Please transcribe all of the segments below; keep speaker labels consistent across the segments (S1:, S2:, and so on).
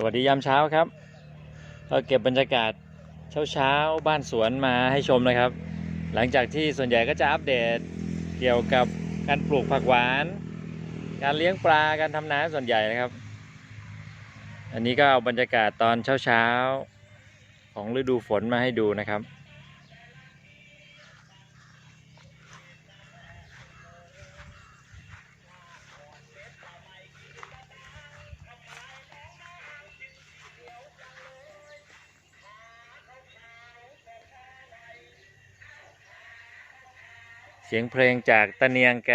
S1: สวัสดียามเช้าครับก็เก็บบรรยากาศเช้าเช้าบ้านสวนมาให้ชมนะครับ หลังจากที่ส่วนใหญ่ก็จะอัปเดตเกี่ยวกับการปลูกผักหวาน การเลี้ยงปลาการทำนาส่วนใหญ่นะครับ อันนี้ก็เอาบรรยากาศตอนเช้าเช้าของฤดูฝนมาให้ดูนะครับ เสียงเพลงจากตะเนียงแก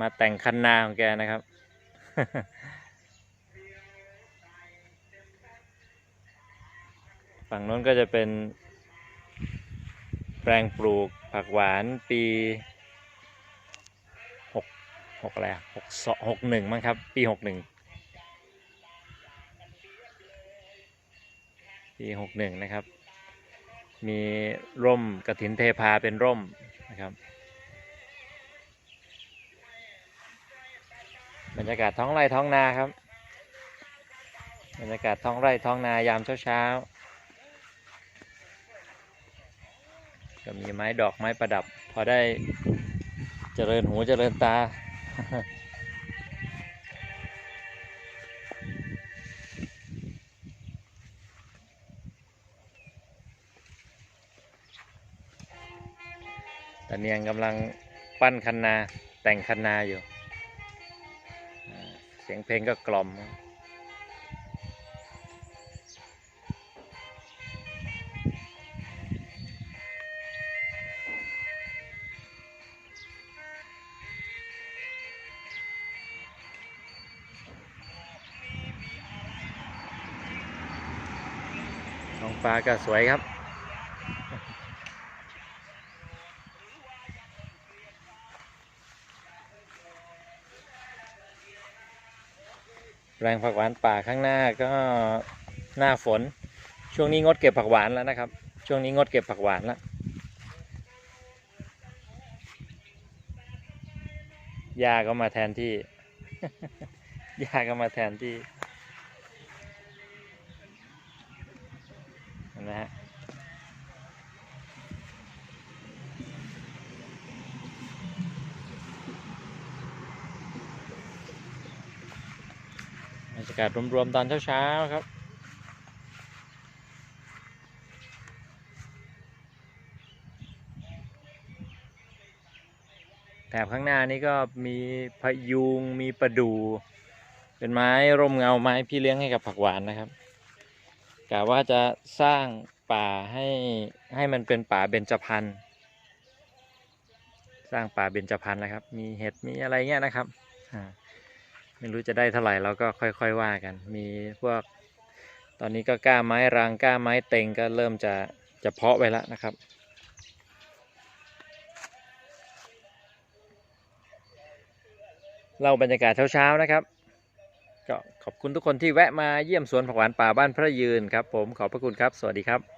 S1: มาแต่งคันนาของแกนะครับ ฝั่งโน้นก็จะเป็น แปลงปลูกผักหวานปีหกหกอะไรอะหกสองหกหนึ่งมั้งครับ ปีหกหนึ่งปีหกหนึ่งนะครับ มีร่มกระถินเทพาเป็นร่ม นะครับ บรรยากาศท้องไร่ท้องนาครับ บรรยากาศท้องไร่ท้องนายามเช้าเช้าๆก็มีไม้ดอกไม้ประดับ พอได้เจริญหูเจริญตา ตะเนียงกำลังปั้นคันนาแต่งคันนาอยู่ เสียงเพลงก็กล่อม ท้องฟ้าก็สวยครับ แรงผักหวานป่าข้างหน้าก็หน้าฝน ช่วงนี้งดเก็บผักหวานแล้วนะครับ ช่วงนี้งดเก็บผักหวานแล้วหญ้าก็มาแทนที่หญ้าก็มาแทนที่นะฮะ บรรยากาศรวมๆตอนเช้าๆครับแถบข้างหน้านี้ก็มีพยุงมีประดู่เป็นไม้ร่มเงาไม้พี่เลี้ยงให้กับผักหวานนะครับกะว่าจะสร้างป่าให้ให้มันเป็นป่าเบญจพรรณสร้างป่าเบญจพรรณนะครับ มีเห็ดมีอะไรเงี้ยนะครับอ่า ไม่รู้จะได้เท่าไหร่เราก็ค่อยๆว่ากัน มีพวกตอนนี้ก็กล้าไม้รางกล้าไม้เต็งก็เริ่มจะจะเพาะไว้แล้วนะครับเล่าบรรยากาศเช้าๆนะครับก็ขอบคุณทุกคนที่แวะมาเยี่ยมสวนผักหวานป่าบ้านพระยืนครับ ผมขอบพระคุณครับ สวัสดีครับ